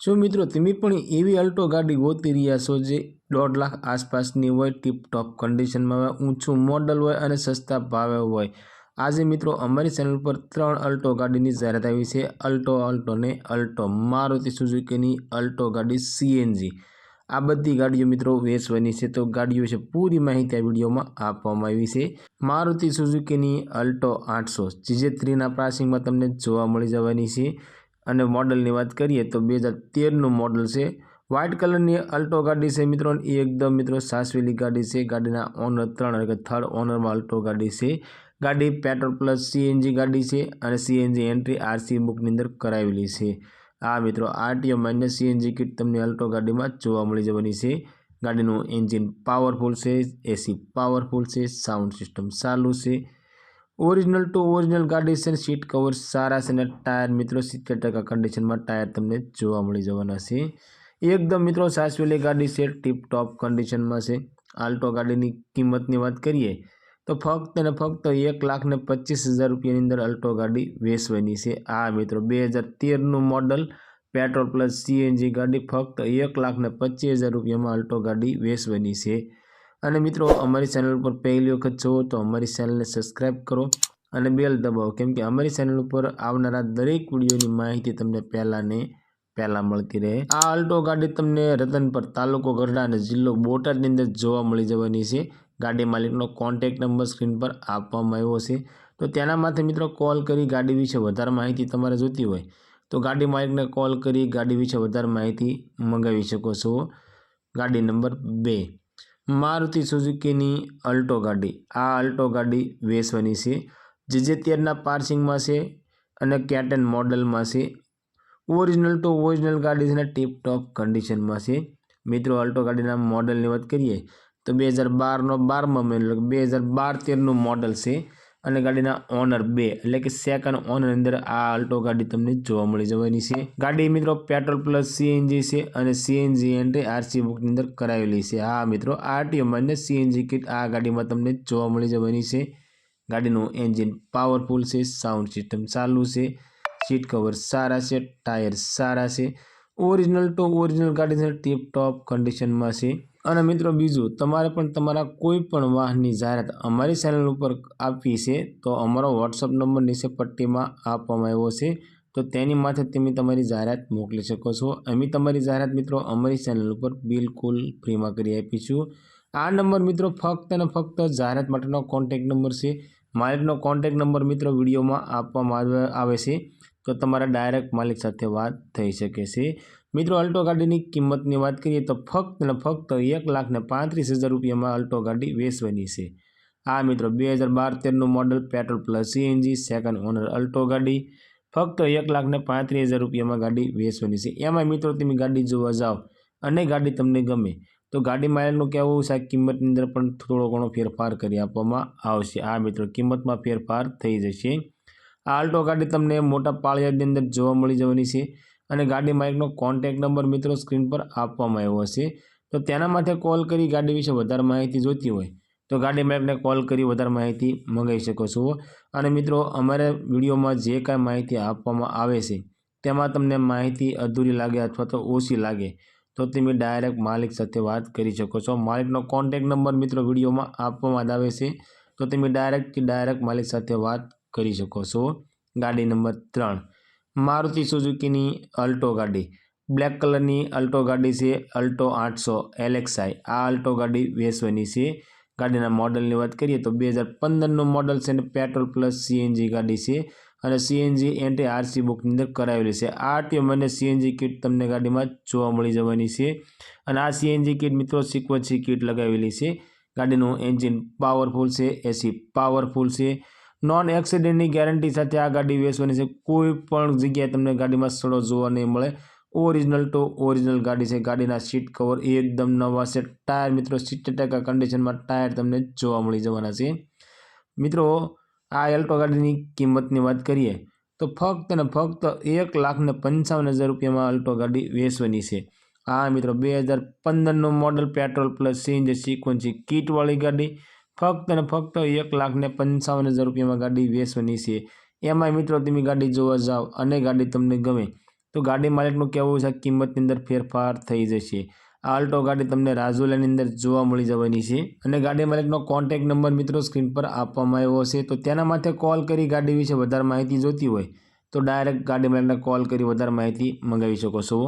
શું મિત્રો, તમે પણ એવી અલ્ટો ગાડી ગોતી રહ્યા છો જે દોઢ લાખ આસપાસની હોય, ટીપટોપ કન્ડિશનમાં હોય, ઊંચું મોડલ હોય અને સસ્તા ભાવે હોય. આજે મિત્રો, અમારી ચેનલ પર ત્રણ અલ્ટો ગાડીની જાહેરાત આવી છે. અલ્ટો અલ્ટો ને અલ્ટો મારુતિ સુઝુકીની અલ્ટો ગાડી સીએનજી આ બધી ગાડીઓ મિત્રો વેચવાની છે, તો ગાડીઓ વિશે પૂરી માહિતી આ વિડીયોમાં આપવામાં આવી છે. મારુતિ સુઝુકીની અલ્ટો આઠસો, જીજે થ્રીના પ્રાઇસિંગમાં તમને જોવા મળી જવાની છે. અને મોડલની વાત કરીએ તો બે હજાર તેરનું મોડલ છે. વ્હાઇટ કલરની અલ્ટો ગાડી છે મિત્રો એ એકદમ મિત્રો સાસવેલી ગાડી છે. ગાડીના ઓનર ત્રણ એટલે થર્ડ ઓનરમાં અલ્ટો ગાડી છે. ગાડી પેટ્રોલ પ્લસ સીએનજી ગાડી છે અને સીએનજી એન્ટ્રી આરસી બુકની અંદર કરાવેલી છે. આ મિત્રો આરટીઓ માઇનસ સીએનજી કિટ તમને અલ્ટો ગાડીમાં જોવા મળી જવાની છે. ગાડીનું એન્જિન પાવરફુલ છે એસી પાવરફુલ છે સાઉન્ડ સિસ્ટમ ચાલુ છે. ઓરિજિનલ ટુ ઓરિજિનલ ગાડી સીટ કવર સારા છે અને ટાયર મિત્રો, સિત્તેર ટકા કન્ડિશનમાં ટાયર તમને જોવા મળી જવાના છે. એકદમ મિત્રો સાસવેલી ગાડી છે ટીપ ટોપ કન્ડિશનમાં છે. આલ્ટો ગાડીની કિંમતની વાત કરીએ, તો ફક્ત ને ફક્ત એક લાખ ને પચીસ હજાર રૂપિયાની અંદર અલ્ટો ગાડી વેચવાની છે. આ મિત્રો, બે હજાર તેરનું મોડલ પેટ્રોલ પ્લસ સીએનજી ગાડી ફક્ત એક લાખ ને પચીસ હજાર રૂપિયામાં અલ્ટો ગાડી વેચવાની છે. અને મિત્રો, અમારી ચેનલ પર પહેલી વખત જુઓ તો અમારી ચેનલને સબસ્ક્રાઈબ કરો અને બેલ દબાવો. કેમ કે અમારી ચેનલ ઉપર આવનારા દરેક વિડીયોની માહિતી તમને પહેલાં ને પહેલાં મળતી રહે. આ અલ્ટો ગાડી તમને રતનપર તાલુકો ગરડા અને જિલ્લો બોટાદની અંદર જોવા મળી જવાની છે. ગાડી માલિકનો કોન્ટેક્ટ નંબર સ્ક્રીન પર આપવામાં આવ્યો છે. તો તેના માથે મિત્રો કોલ કરી ગાડી વિશે વધારે માહિતી તમારે જોતી હોય તો ગાડી માલિકને કોલ કરી ગાડી વિશે વધારે માહિતી મંગાવી શકો છો. ગાડી નંબર બે. મારુતિ સુઝુકીની અલ્ટો ગાડી. આ અલ્ટો ગાડી વેચવાની છે, જે જે અત્યારના પાર્સિંગમાં છે અને કેટન મોડલમાં છે. ઓરિજિનલ ટુ ઓરિજિનલ ગાડી છે ને ટીપટોપ કન્ડિશનમાં છે. મિત્રો, અલ્ટો ગાડીના મોડલની વાત કરીએ તો બે હજાર બારનો બારમાં મહિનો, બે હજાર બાર તેરનું મોડલ છે. અને ગાડીના ઓનર બે, એટલે કે સેકન્ડ ઓનર અંદર આ અલ્ટો ગાડી તમને જોવા મળી જવાની છે. ગાડી મિત્રો પેટ્રોલ પ્લસ સીએનજી છે અને સીએનજી એન્ટ્રી આરસી બુકની અંદર કરાવેલી છે. હા મિત્રો, આરટીઓ અને સીએનજી કિટ આ ગાડીમાં તમને જોવા મળી જવાની છે. ગાડીનું એન્જિન પાવરફુલ છે, સાઉન્ડ સિસ્ટમ ચાલુ છે, સીટ કવર સારા છે, ટાયર સારા છે. ઓરિજિનલ ટુ ઓરિજિનલ ગાડી ટીપ ટોપ કન્ડિશનમાં છે. અને મિત્રો બીજું, તમારે પણ તમારા કોઈ પણ વાહનની જાહેરાત અમારી ચેનલ ઉપર આપવી છે, તો અમારો વોટ્સઅપ નંબર નીચે પટ્ટીમાં આપવામાં આવ્યો છે, તો તેની માથે તમે તમારી જાહેરાત મોકલી શકો છો. અમે તમારી જાહેરાત મિત્રો અમારી ચેનલ ઉપર બિલકુલ ફ્રીમાં કરી આપીશું. આ નંબર મિત્રો ફક્ત અને ફક્ત જાહેરાત માટેનો કોન્ટેક નંબર છે. માલિકનો કોન્ટેક નંબર મિત્રો વિડીયોમાં આપવામાં આવે છે, તો તમારા ડાયરેક્ટ માલિક સાથે વાત થઈ શકે છે. મિત્રો અલ્ટો ગાડીની કિંમતની વાત કરીએ તો ફક્ત ને ફક્ત એક લાખ ને પાંત્રીસ હજાર રૂપિયામાં અલ્ટો ગાડી વેચવાની છે. આ મિત્રો, બે હજાર બાર તેરનું model petrol plus CNG, second owner Alto ગાડી. ફક્ત એક લાખ ને પાંત્રીસ હજાર રૂપિયામાં ગાડી વેચવાની છે. એમાં મિત્રો, તમે ગાડી જોવા જાઓ અને ગાડી તમને ગમે, તો ગાડી માલિકનું કહેવું છે કિંમતની અંદર પણ થોડો ઘણો ફેરફાર કરી આપવામાં આવશે. આ મિત્રો, કિંમતમાં ફેરફાર થઈ જશે. આ અલ્ટો ગાડી તમને મોટા પાળિયાની અંદર જોવા મળી જવાની છે. અને ગાડી માલિકનો કોન્ટેક નંબર મિત્રો સ્ક્રીન પર આપવામાં આવ્યો હશે. તો તેના માટે કોલ કરી ગાડી વિશે વધારે માહિતી જોઈતી હોય તો ગાડી માલિકને કોલ કરી વધારે માહિતી મંગાવી શકો છો. અને મિત્રો, અમારે વિડીયોમાં જે કાંઈ માહિતી આપવામાં આવે છે, તેમાં તમને માહિતી અધૂરી લાગે અથવા તો ઓછી લાગે, તો તમે ડાયરેક્ટ માલિક સાથે વાત કરી શકો છો. માલિકનો કોન્ટેક નંબર મિત્રો વિડીયોમાં આપવામાં આવે છે, તો તમે ડાયરેક્ટથી ડાયરેક્ટ માલિક સાથે વાત કરી શકો છો. ગાડી નંબર ત્રણ. મારુતિ સુઝુકીની અલ્ટો ગાડી. બ્લેક કલરની અલ્ટો ગાડી છે, અલ્ટો આઠસો એલેક્સાઈ આ અલ્ટો ગાડી વેસવાની છે. ગાડીના મોડલની વાત કરીએ તો બે હજાર પંદરનું મોડલ છે અને પેટ્રોલ પ્લસ સીએનજી ગાડી છે અને સીએનજી એન્ટી આરસી બુકની અંદર કરાવેલી છે. આ ટીએમ અને સીએનજી કિટ તમને ગાડીમાં જોવા મળી જવાની છે અને આ સીએનજી કિટ મિત્રો સિક્વન્સી કિટ લગાવેલી છે. ગાડીનું એન્જિન પાવરફુલ છે, એસી પાવરફુલ છે. નોન એક્સિડન્ટની ગેરંટી સાથે આ ગાડી વેચવાની છે. કોઈ પણ જગ્યાએ તમને ગાડીમાં સડો જોવા નહીં મળે. ઓરિજિનલ ટુ ઓરિજિનલ ગાડી છે. ગાડીના સીટ કવર એકદમ નવા છે. ટાયર મિત્રો, સિત્તેર ટકા કન્ડિશનમાં ટાયર તમને જોવા મળી જવાના છે. મિત્રો, આ એલ્ટો ગાડીની કિંમતની વાત કરીએ, તો ફક્ત ને ફક્ત એક લાખ ને પંચાવન હજાર રૂપિયામાં અલ્ટો ગાડી વેચવાની છે. હા મિત્રો, બે હજાર પંદરનું model petrol plus CNG sequential કીટવાળી ગાડી ફક્ત અને ફક્ત એક લાખ ને પંચાવન હજાર રૂપિયામાં ગાડી વેચવાની છે. એમાંય મિત્રો તમે ગાડી જોવા જાઓ અને ગાડી તમને ગમે, તો ગાડી માલિકનું કહેવું છે કિંમતની અંદર ફેરફાર થઈ જશે. આ અલ્ટો ગાડી તમને રાજુલાની અંદર જોવા મળી જવાની છે, અને ગાડી માલિકનો કોન્ટેક્ટ નંબર મિત્રો સ્ક્રીન પર આપવામાં આવ્યો છે, તો તેના માટે કોલ કરી ગાડી વિશે વધારે માહિતી જોતી હોય, તો ડાયરેક્ટ ગાડી માલિકને કોલ કરી વધારે માહિતી મંગાવી શકો છો.